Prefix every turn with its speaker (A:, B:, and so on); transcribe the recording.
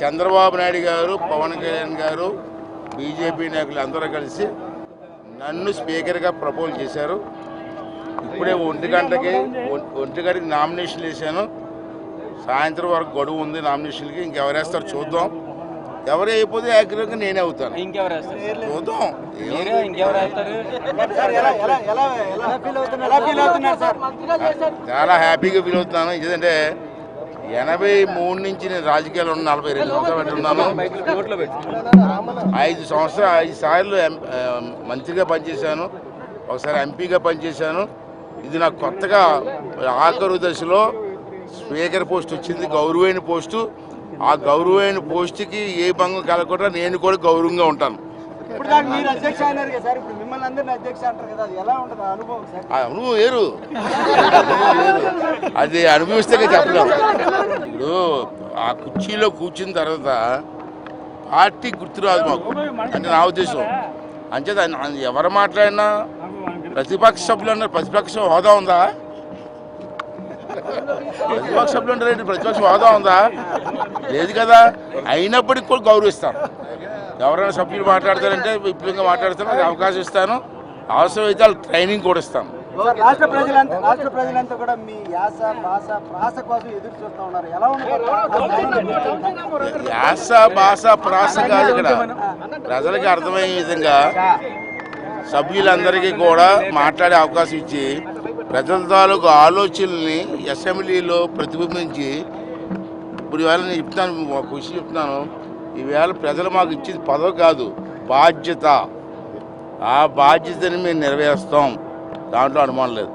A: చంద్రబాబు నాయుడు గారు పవన్ కళ్యాణ్ గారు బీజేపీ నాయకులు అందరూ కలిసి నన్ను స్పీకర్గా ప్రపోజ్ చేశారు. ఇప్పుడే ఒంటి గంటకి ఒంటి గంటకి నామినేషన్ వేసాను సాయంత్రం వరకు గడువు ఉంది నామినేషన్కి ఇంకెవరు వేస్తారు చూద్దాం. ఎవరు అయిపోతే ఏకగ్రంగా నేనే అవుతాను. చూద్దాం. చాలా హ్యాపీగా ఫీల్ అవుతున్నాను. ఎందుకంటే ఎనభై మూడు నుంచి నేను రాజకీయాల్లో ఉన్న నలభై రెండు సంవత్సరాలు పెట్టి ఉన్నాను.
B: నోట్లో పెట్టు
A: ఐదు సంవత్సరాలు ఐదు సార్లు మంత్రిగా పనిచేశాను ఒకసారి ఎంపీగా పనిచేశాను. ఇది నాకు కొత్తగా ఆఖరు దశలో స్పీకర్ పోస్ట్ వచ్చింది గౌరవైన పోస్టు. ఆ గౌరవైన పోస్టుకి ఏ భంగం కలగకుండా నేను కూడా గౌరవంగా ఉంటాను.
C: అనుభవం
A: వేరు. అది అనుభవిస్తే చెప్పలేము. ఇప్పుడు ఆ కుర్చీలో కూర్చున్న తర్వాత పార్టీ గుర్తురాదు మాకు. అంటే నా ఉద్దేశం. అంచేత ఎవరు మాట్లాడినా ప్రతిపక్ష సభ్యులు అన్నారు. ప్రతిపక్ష హోదా ఉందా? ప్రతిపక్ష సభ్యులు అంటే ప్రతిపక్ష హోదా ఉందా? లేదు కదా. అయినప్పటికీ కూడా గౌరవిస్తాను ఎవరైనా సభ్యులు మాట్లాడతారంటే విపులంగా మాట్లాడతాను అది అవకాశం ఇస్తాను. అవసరమైతే వాళ్ళకి ట్రైనింగ్ కూడా ఇస్తాను.
C: రాష్ట్ర ప్రజలంతా రాష్ట్ర ప్రజలంతా కూడా మీ యాస భాష ప్రాస కోసం ఎదురు చూస్తూ ఉన్నారు. ఎలా ఉంటుంది
A: యాస భాష ప్రాస కాదు ఇక్కడ. ప్రజలకి అర్థమయ్యే విధంగా సభ్యులందరికీ కూడా మాట్లాడే అవకాశం ఇచ్చి ప్రజల తాలూకు ఆలోచనల్ని అసెంబ్లీలో ప్రతిబింబించి ఇప్పుడు ఈవేళ నేను చెప్తాను ఒక విషయం చెప్తున్నాను. ఈవేళ ప్రజలు మాకు ఇచ్చేది పదవి కాదు బాధ్యత. ఆ బాధ్యతని మేము నెరవేరుస్తాం. దాంట్లో అనుమానం లేదు.